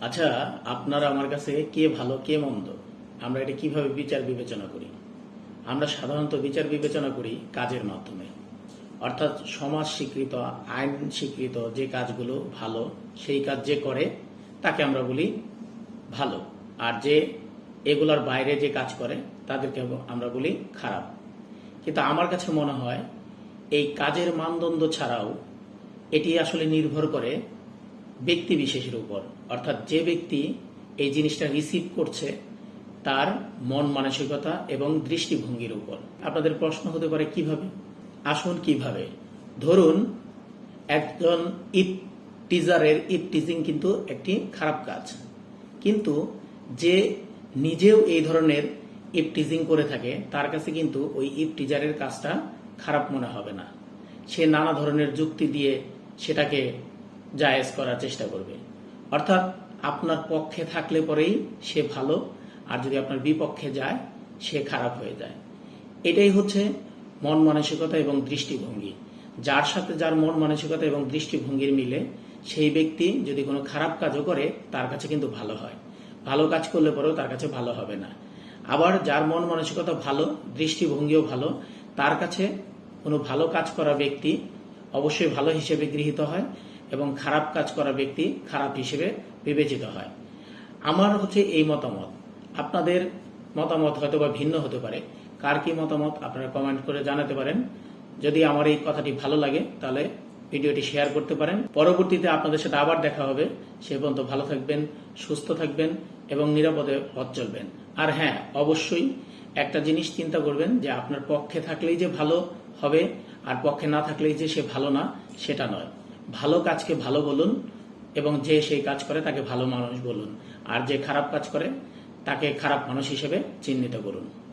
আচ্ছা আপনারা আমার কাছে কে ভালো, কে মন্দ? আমরা এটা কীভাবে বিচার বিবেচনা করি? আমরা সাধারণত বিচার বিবেচনা করি কাজের মাধ্যমে। অর্থাৎ সমাজ স্বীকৃত, আইন স্বীকৃত যে কাজগুলো ভালো, সেই কাজ যে করে, তাকে আমরা বলি ভালো। আর যে এগুলোর বাইরে যে কাজ করে, তাদেরকে আমরা বলি খারাপ। কিন্তু আমার কাছে মনে হয়, এই কাজের মানদণ্ড ছাড়াও এটি আসলে নির্ভর করে ব্যক্তি বিশেষের উপর। অর্থাৎ যে ব্যক্তি এই জিনিসটা রিসিভ করছে, তার মন মানসিকতা এবং দৃষ্টিভঙ্গির উপর। আপনাদের প্রশ্ন হতে পারে, কীভাবে? আসুন কীভাবে? ধরুন, একজন ইপ টিজারের ইপ টিজিং কিন্তু একটি খারাপ কাজ। কিন্তু যে নিজেও এই ধরনের ইপ টিজিং করে থাকে, তার কাছে কিন্তু ওই ইপ টিজারের কাজটা খারাপ মনে হবে না। সে নানা ধরনের যুক্তি দিয়ে সেটাকে জায়েজ করার চেষ্টা করবে। অর্থাৎ আপনার পক্ষে থাকলে পরেই সে ভালো, আর যদি আপনার বিপক্ষে যায়, সে খারাপ হয়ে যায়। এটাই হচ্ছে মন মানসিকতা এবং দৃষ্টিভঙ্গি। যার সাথে যার মন মানসিকতা এবং দৃষ্টিভঙ্গির মিলে, সেই ব্যক্তি যদি কোনো খারাপ কাজও করে, তার কাছে কিন্তু ভালো হয়। ভালো কাজ করলে পরেও তার কাছে ভালো হবে না। আবার যার মন মানসিকতা ভালো, দৃষ্টিভঙ্গিও ভালো, তার কাছে কোনো ভালো কাজ করা ব্যক্তি অবশ্যই ভালো হিসেবে গৃহীত হয়। এবং খারাপ কাজ করা ব্যক্তি খারাপ হিসেবে বিবেচিত হয়। আমার হচ্ছে এই মতামত। আপনাদের মতামত হয়তো বা ভিন্ন হতে পারে। কার কি মতামত আপনারা কমেন্ট করে জানাতে পারেন। যদি আমার এই কথাটি ভালো লাগে, তাহলে ভিডিওটি শেয়ার করতে পারেন। পরবর্তীতে আপনাদের সাথে আবার দেখা হবে। সে পর্যন্ত ভালো থাকবেন, সুস্থ থাকবেন এবং নিরাপদে পথ চলবেন। আর হ্যাঁ অবশ্যই একটা জিনিস চিন্তা করবেন যে আপনার পক্ষে থাকলেই যে ভালো হবে, আর পক্ষে না থাকলেই যে সে ভালো না, সেটা নয়। ভালো কাজকে ভালো বলুন এবং যে সেই কাজ করে তাকে ভালো মানুষ বলুন। আর যে খারাপ কাজ করে, তাকে খারাপ মানুষ হিসেবে চিহ্নিত করুন।